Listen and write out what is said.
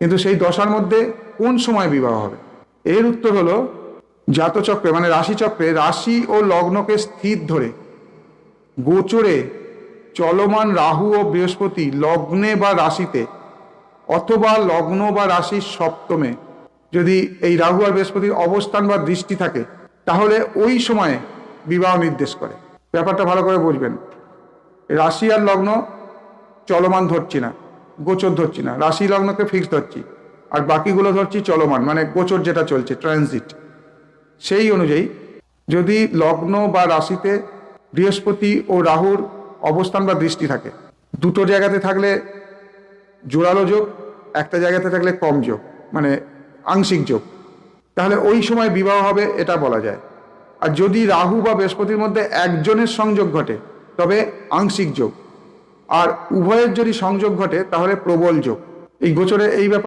কিন্তু সেই দশার মধ্যে কোন সময় বিবাহ হবে? এর উত্তর হলো জাতচক্রে মানে রাশিচক্রে, রাশি ও লগ্নকে স্থির ধরে গোচরে চলমান রাহু ও বৃহস্পতি লগ্নে বা রাশিতে অথবা লগ্ন বা রাশির সপ্তমে যদি এই রাহু আর বৃহস্পতির অবস্থান বা দৃষ্টি থাকে, তাহলে ওই সময়ে বিবাহ নির্দেশ করে। ব্যাপারটা ভালো করে বুঝবেন। রাশি আর লগ্ন চলমান ধরছি না। গোচর ধরছি না, রাশি লগ্নকে ফিক্স ধরছি, আর বাকিগুলো ধরছি চলমান মানে গোচর যেটা চলছে ট্রানজিট সেই অনুযায়ী যদি লগ্ন বা রাশিতে বৃহস্পতি ও রাহুর অবস্থান বা দৃষ্টি থাকে, দুটো জায়গাতে থাকলে জোরালো যোগ, একটা জায়গাতে থাকলে কম যোগ মানে আংশিক যোগ। তাহলে ওই সময় বিবাহ হবে, এটা বলা যায়। আর যদি রাহু বা বৃহস্পতির মধ্যে একজনের সংযোগ ঘটে, তবে আংশিক যোগ। আর উভয়ের যদি সংযোগ ঘটে তাহলে প্রবল যোগ। এই গোচরে এই ব্যাপার